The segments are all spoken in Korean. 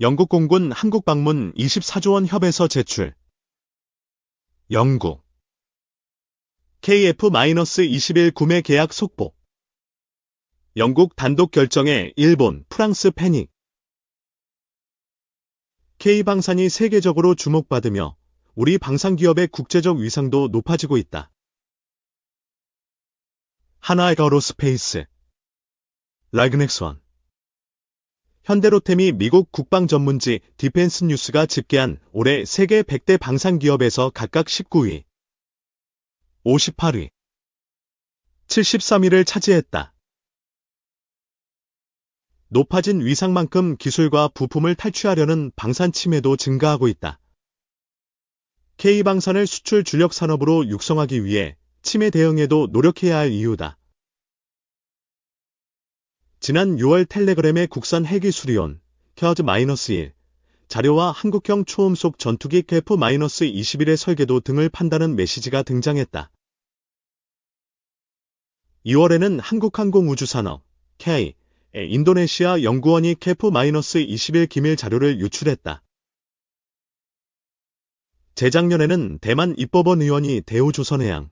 영국 공군 한국 방문 24조 원 협에서 제출. 영국 KF-21 구매 계약 속보. 영국 단독 결정에 일본, 프랑스 패닉. K방산이 세계적으로 주목받으며 우리 방산 기업의 국제적 위상도 높아지고 있다. 하나에어로스페이스 라그넥스원 현대로템이 미국 국방 전문지 디펜스 뉴스가 집계한 올해 세계 100대 방산 기업에서 각각 19위, 58위, 73위를 차지했다. 높아진 위상만큼 기술과 부품을 탈취하려는 방산 침해도 증가하고 있다. K방산을 수출 주력 산업으로 육성하기 위해 침해 대응에도 노력해야 할 이유다. 지난 6월 텔레그램의 국산 헬기 수리온 켜즈-1 자료와 한국형 초음속 전투기 KF-21의 설계도 등을 판다는 메시지가 등장했다. 2월에는 한국항공우주산업 K 인도네시아 연구원이 KF-21 기밀 자료를 유출했다. 재작년에는 대만 입법원 의원이 대우조선해양,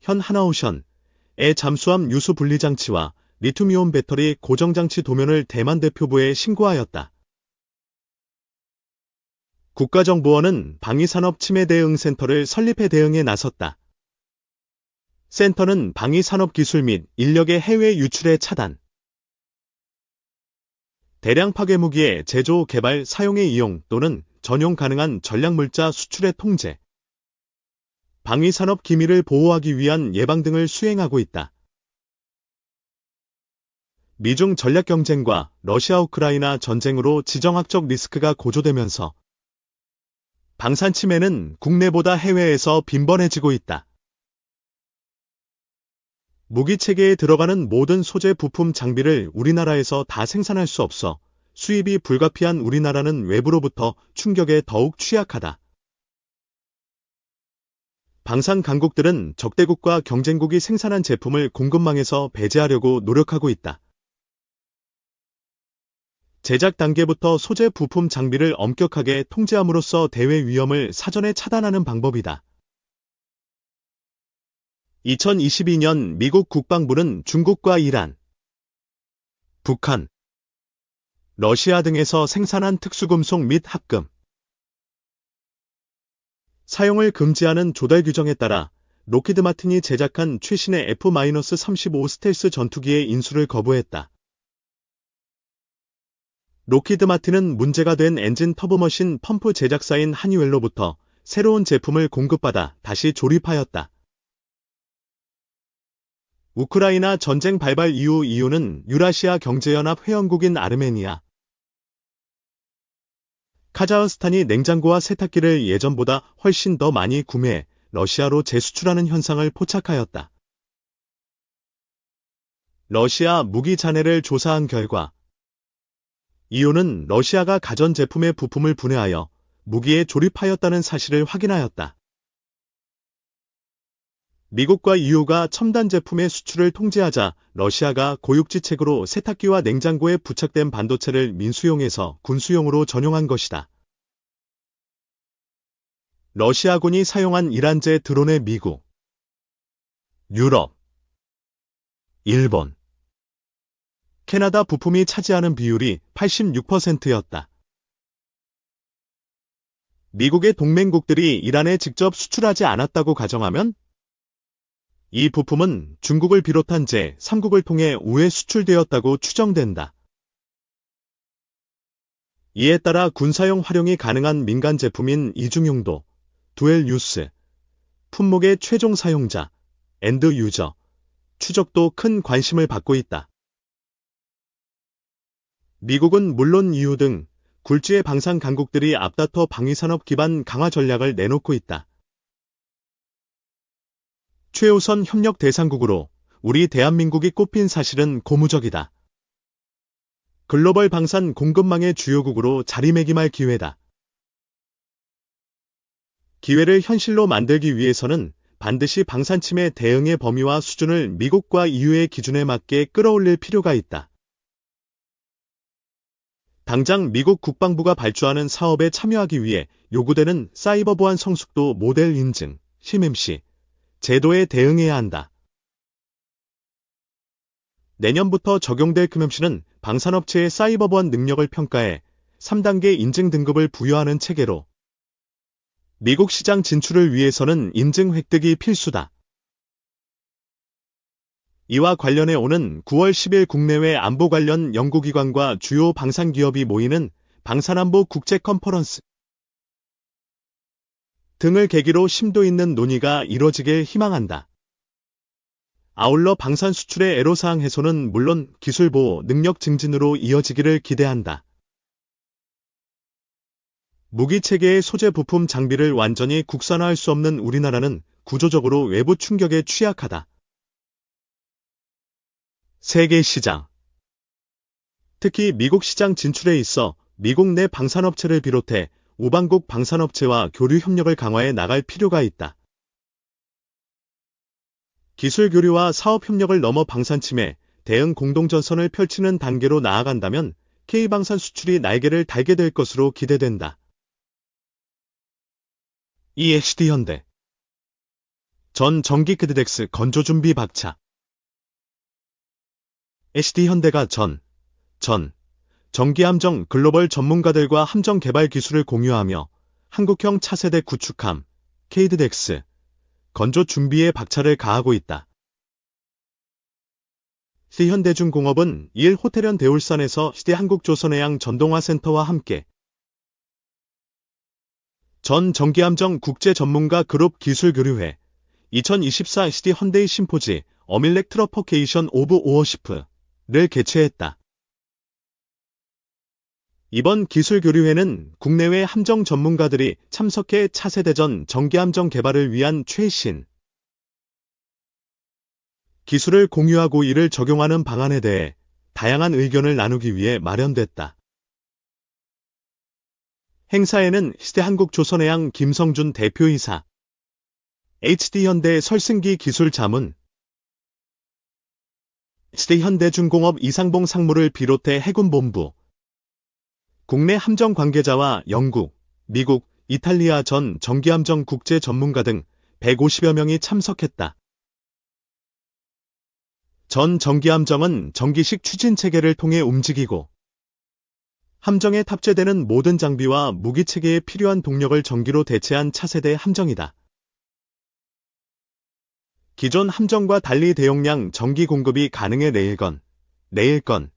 현 하나오션의 잠수함 유수 분리장치와 리튬이온 배터리 고정장치 도면을 대만 대표부에 신고하였다. 국가정보원은 방위산업 침해 대응 센터를 설립해 대응에 나섰다. 센터는 방위산업 기술 및 인력의 해외 유출의 차단, 대량 파괴 무기의 제조, 개발, 사용에 이용 또는 전용 가능한 전략물자 수출의 통제, 방위산업 기밀을 보호하기 위한 예방 등을 수행하고 있다. 미중 전략 경쟁과 러시아 우크라이나 전쟁으로 지정학적 리스크가 고조되면서 방산 침해는 국내보다 해외에서 빈번해지고 있다. 무기 체계에 들어가는 모든 소재 부품 장비를 우리나라에서 다 생산할 수 없어 수입이 불가피한 우리나라는 외부로부터 충격에 더욱 취약하다. 방산 강국들은 적대국과 경쟁국이 생산한 제품을 공급망에서 배제하려고 노력하고 있다. 제작 단계부터 소재 부품 장비를 엄격하게 통제함으로써 대외 위험을 사전에 차단하는 방법이다. 2022년 미국 국방부는 중국과 이란, 북한, 러시아 등에서 생산한 특수금속 및 합금, 사용을 금지하는 조달 규정에 따라 로키드 마틴이 제작한 최신의 F-35 스텔스 전투기의 인수를 거부했다. 로키드 마틴은 문제가 된 엔진 터보머신 펌프 제작사인 하니웰로부터 새로운 제품을 공급받아 다시 조립하였다. 우크라이나 전쟁 발발 이후 이유는 유라시아 경제연합 회원국인 아르메니아, 카자흐스탄이 냉장고와 세탁기를 예전보다 훨씬 더 많이 구매해 러시아로 재수출하는 현상을 포착하였다. 러시아 무기 잔해를 조사한 결과 이유는 러시아가 가전제품의 부품을 분해하여 무기에 조립하였다는 사실을 확인하였다. 미국과 EU가 첨단 제품의 수출을 통제하자 러시아가 고육지책으로 세탁기와 냉장고에 부착된 반도체를 민수용에서 군수용으로 전용한 것이다. 러시아군이 사용한 이란제 드론의 미국, 유럽, 일본, 캐나다 부품이 차지하는 비율이 86%였다. 미국의 동맹국들이 이란에 직접 수출하지 않았다고 가정하면 이 부품은 중국을 비롯한 제3국을 통해 우회 수출되었다고 추정된다. 이에 따라 군사용 활용이 가능한 민간 제품인 이중용도, 두엘 유스, 품목의 최종 사용자, 엔드 유저, 추적도 큰 관심을 받고 있다. 미국은 물론 EU 등 굴지의 방산 강국들이 앞다퉈 방위산업 기반 강화 전략을 내놓고 있다. 최우선 협력 대상국으로 우리 대한민국이 꼽힌 사실은 고무적이다. 글로벌 방산 공급망의 주요국으로 자리매김할 기회다. 기회를 현실로 만들기 위해서는 반드시 방산 침해 대응의 범위와 수준을 미국과 EU의 기준에 맞게 끌어올릴 필요가 있다. 당장 미국 국방부가 발주하는 사업에 참여하기 위해 요구되는 사이버 보안 성숙도 모델 인증, CMMC, 제도에 대응해야 한다. 내년부터 적용될 금융시는 방산업체의 사이버 보안 능력을 평가해 3단계 인증 등급을 부여하는 체계로 미국 시장 진출을 위해서는 인증 획득이 필수다. 이와 관련해 오는 9월 10일 국내외 안보 관련 연구기관과 주요 방산기업이 모이는 방산안보 국제 컨퍼런스 등을 계기로 심도 있는 논의가 이뤄지길 희망한다. 아울러 방산 수출의 애로사항 해소는 물론 기술 보호, 능력 증진으로 이어지기를 기대한다. 무기 체계의 소재 부품 장비를 완전히 국산화할 수 없는 우리나라는 구조적으로 외부 충격에 취약하다. 세계 시장 특히 미국 시장 진출에 있어 미국 내 방산업체를 비롯해 우방국 방산업체와 교류 협력을 강화해 나갈 필요가 있다. 기술 교류와 사업 협력을 넘어 방산 침해, 대응 공동전선을 펼치는 단계로 나아간다면 K방산 수출이 날개를 달게 될 것으로 기대된다. EHD 현대 전 전기 그드덱스 건조준비 박차 HD 현대가 전, 전, 전기함정 글로벌 전문가들과 함정 개발 기술을 공유하며 한국형 차세대 구축함, 케이드덱스, 건조 준비에 박차를 가하고 있다. 시현대중공업은 1 호텔현 대울산에서 시대 한국조선해양 전동화센터와 함께 전 전기함정 국제 전문가 그룹 기술교류회 2024 시티 헌데이 심포지 어밀렉 트러퍼케이션 오브 오어시프 를 개최했다. 이번 기술교류회는 국내외 함정 전문가들이 참석해 차세대전 전기함정 개발을 위한 최신 기술을 공유하고 이를 적용하는 방안에 대해 다양한 의견을 나누기 위해 마련됐다. 행사에는 시대 한국조선해양 김성준 대표이사, HD현대 설승기 기술 자문, 시대현대중공업 이상봉 상무를 비롯해 해군본부, 국내 함정 관계자와 영국, 미국, 이탈리아 전 전기함정 국제 전문가 등 150여 명이 참석했다. 전 전기함정은 전기식 추진 체계를 통해 움직이고 함정에 탑재되는 모든 장비와 무기 체계에 필요한 동력을 전기로 대체한 차세대 함정이다. 기존 함정과 달리 대용량 전기 공급이 가능해 레일건, 레일건,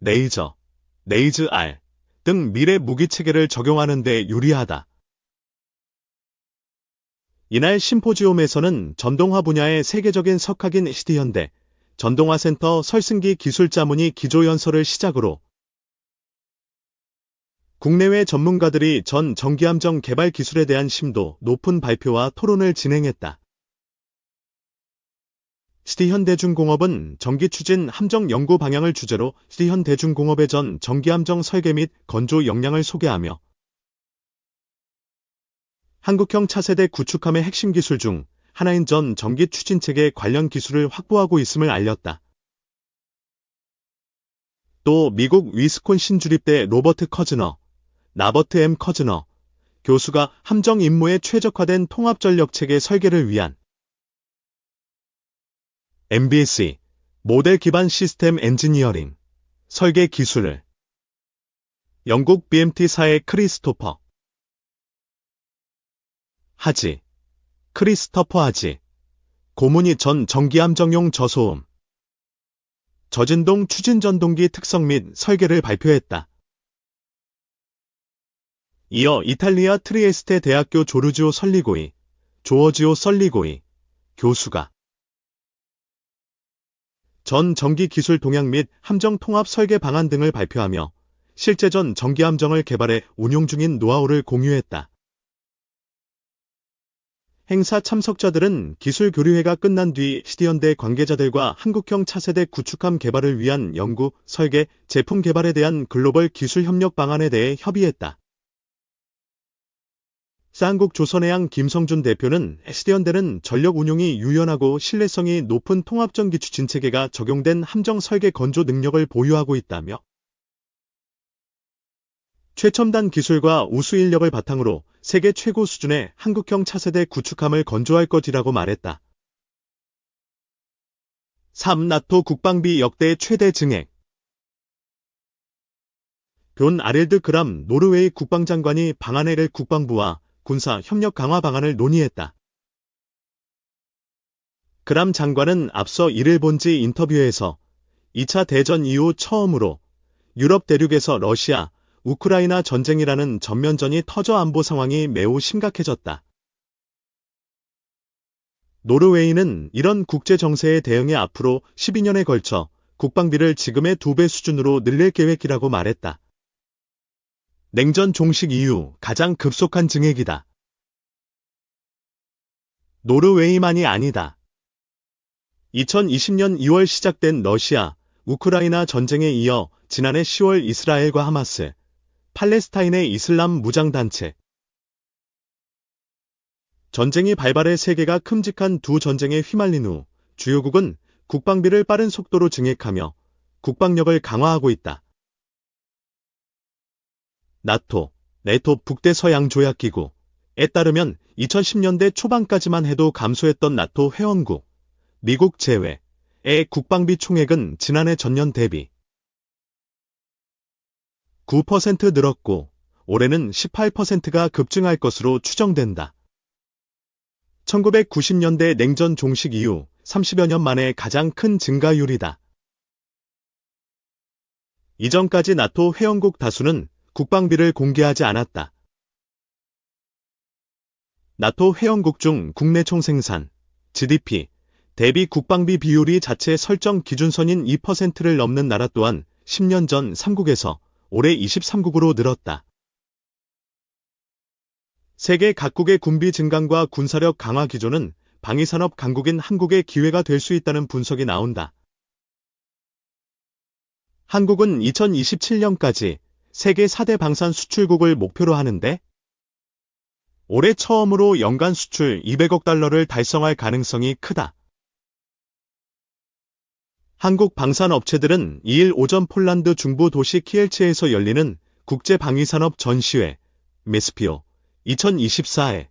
레이저, 레이즈-R 등 미래 무기 체계를 적용하는 데 유리하다. 이날 심포지움에서는 전동화 분야의 세계적인 석학인 HD현대 전동화 센터 설승기 기술자문이 기조연설을 시작으로 국내외 전문가들이 전 전기함정 개발 기술에 대한 심도 높은 발표와 토론을 진행했다. 시티현대중공업은 전기 추진 함정 연구 방향을 주제로 시티현대중공업의 전 전기 함정 설계 및 건조 역량을 소개하며 한국형 차세대 구축함의 핵심 기술 중 하나인 전 전기 추진 체계 관련 기술을 확보하고 있음을 알렸다. 또 미국 위스콘신 주립대 로버트 커즈너, 나버트 M 커즈너 교수가 함정 임무에 최적화된 통합전력체계 설계를 위한 MBSE 모델 기반 시스템 엔지니어링 설계 기술을. 영국 BMT사의 크리스토퍼. 하지, 크리스터퍼 하지, 고문이 전 전기함정용 저소음, 저진동 추진전동기 특성 및 설계를 발표했다. 이어 이탈리아 트리에스테 대학교 조르지오 설리고이, 조어지오 설리고이, 교수가 전 전기 기술 동향 및 함정 통합 설계 방안 등을 발표하며 실제 전 전기 함정을 개발해 운용 중인 노하우를 공유했다. 행사 참석자들은 기술 교류회가 끝난 뒤 시디현대 관계자들과 한국형 차세대 구축함 개발을 위한 연구, 설계, 제품 개발에 대한 글로벌 기술 협력 방안에 대해 협의했다. 쌍국 조선해양 김성준 대표는 시디현대는 전력 운용이 유연하고 신뢰성이 높은 통합전기 추 진 체계가 적용된 함정 설계 건조 능력을 보유하고 있다며 최첨단 기술과 우수 인력을 바탕으로 세계 최고 수준의 한국형 차세대 구축함을 건조할 것이라고 말했다. 3. 나토 국방비 역대 최대 증액 본 아렐드 그람 노르웨이 국방장관이 방한해를 국방부와 군사 협력 강화 방안을 논의했다. 그람 장관은 앞서 이를 본지 인터뷰에서 2차 대전 이후 처음으로 유럽 대륙에서 러시아, 우크라이나 전쟁이라는 전면전이 터져 안보 상황이 매우 심각해졌다. 노르웨이는 이런 국제 정세에 대응해 앞으로 12년에 걸쳐 국방비를 지금의 두 배 수준으로 늘릴 계획이라고 말했다. 냉전 종식 이후 가장 급속한 증액이다. 노르웨이만이 아니다. 2020년 2월 시작된 러시아, 우크라이나 전쟁에 이어 지난해 10월 이스라엘과 하마스, 팔레스타인의 이슬람 무장단체, 전쟁이 발발해 세계가 큼직한 두 전쟁에 휘말린 후 주요국은 국방비를 빠른 속도로 증액하며 국방력을 강화하고 있다. 나토, 네토 북대서양 조약기구 에 따르면 2010년대 초반까지만 해도 감소했던 나토 회원국, 미국 제외의 국방비 총액은 지난해 전년 대비 9% 늘었고 올해는 18%가 급증할 것으로 추정된다. 1990년대 냉전 종식 이후 30여 년 만에 가장 큰 증가율이다. 이전까지 나토 회원국 다수는 국방비를 공개하지 않았다. 나토 회원국 중 국내 총 생산, GDP, 대비 국방비 비율이 자체 설정 기준선인 2%를 넘는 나라 또한 10년 전 3국에서 올해 23국으로 늘었다. 세계 각국의 군비 증강과 군사력 강화 기조는 방위산업 강국인 한국의 기회가 될 수 있다는 분석이 나온다. 한국은 2027년까지 세계 4대 방산 수출국을 목표로 하는데 올해 처음으로 연간 수출 200억 달러를 달성할 가능성이 크다. 한국 방산 업체들은 2일 오전 폴란드 중부 도시 키엘체에서 열리는 국제방위산업 전시회 메스피오 2024에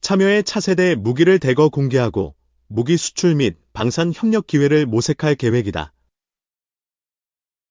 참여해 차세대 무기를 대거 공개하고 무기 수출 및 방산 협력 기회를 모색할 계획이다.